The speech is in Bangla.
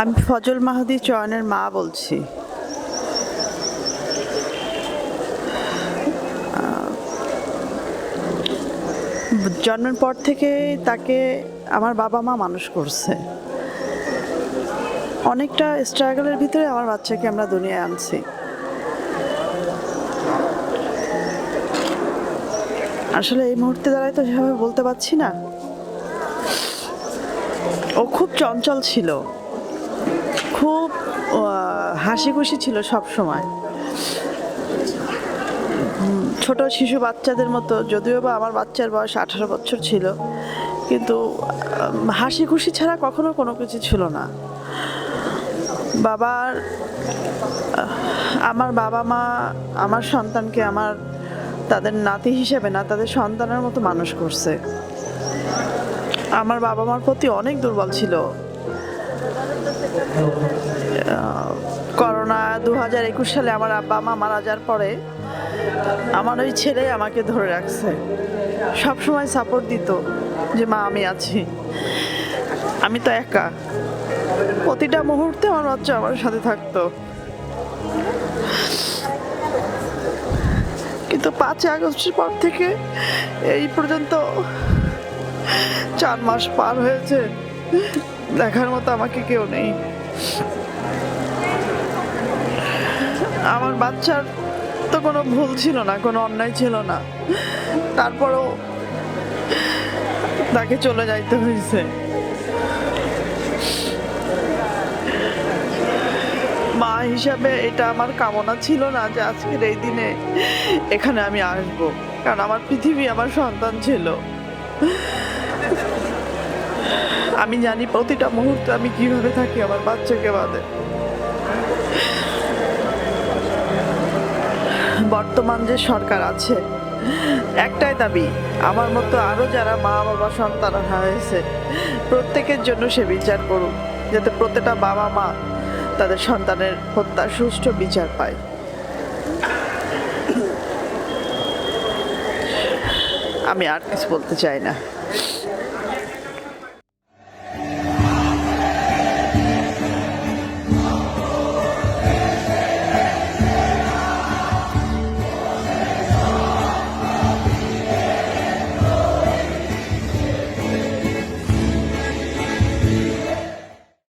আমি ফজল মাহাদি চয়নের মা বলছি। জন্মের পর থেকে তাকে আমার বাবা মা মানুষ করছে। অনেকটা স্ট্রাগলের ভিতরে আমার বাচ্চাকে আমরা দুনিয়ায় আনছি। আসলে এই মুহূর্তে দাঁড়ায় তো সেভাবে বলতে পারছি না। ও খুব চঞ্চল ছিল। খুব হাসি খুশি ছিল সব সময়। ছোট শিশু বাচ্চাদের মতো, যদিও বা আমার বাচ্চার বয়স আঠারো বছর ছিল, কিন্তু হাসি খুশি ছাড়া কখনো কোনো কিছু ছিল না। বাবার আমার বাবা মা, আমার সন্তানকে আমার তাদের নাতি হিসেবে না, তাদের সন্তানের মতো মানুষ করছে। আমার বাবা মার প্রতি অনেক দুর্বল ছিল। করোনা দু হাজার একুশ সালে আমার আব্বা, মা মারা যাওয়ার পরে আমার ওই ছেলে আমাকে ধরে রাখছে। সব সময় সাপোর্ট দিত যে, মা, আমি আছি। আমি তো একা। প্রতিটা মুহূর্তে আমার বাচ্চা আমার সাথে থাকতো। কিন্তু পাঁচই আগস্টের পর থেকে এই পর্যন্ত চার মাস পার হয়েছে। দেখার মতো আমাকে কেউ নেই। আমার বাচ্চার তো কোনো ভুল ছিল না, কোনো অন্যায় ছিল না। তারপরেও তাকে চলে যাইতে হয়েছে মা হিসাবে এটা আমার কামনা ছিল না যে আজকের এই দিনে এখানে আমি আসব, কারণ আমার পৃথিবী আমার সন্তান ছিল। আমি জানি প্রতিটা মুহূর্তে আমি কীভাবে থাকি আমার বাচ্চাকে বাদে। বর্তমান যে সরকার আছে, একটাই দাবি, আমার মতো আরও যারা মা বাবা সন্তান হয়েছে, প্রত্যেকের জন্য সে বিচার করুক, যাতে প্রত্যেকটা বাবা মা তাদের সন্তানের হত্যার সুষ্ঠু বিচার পায়। আমি আর কিছু বলতে চাই না।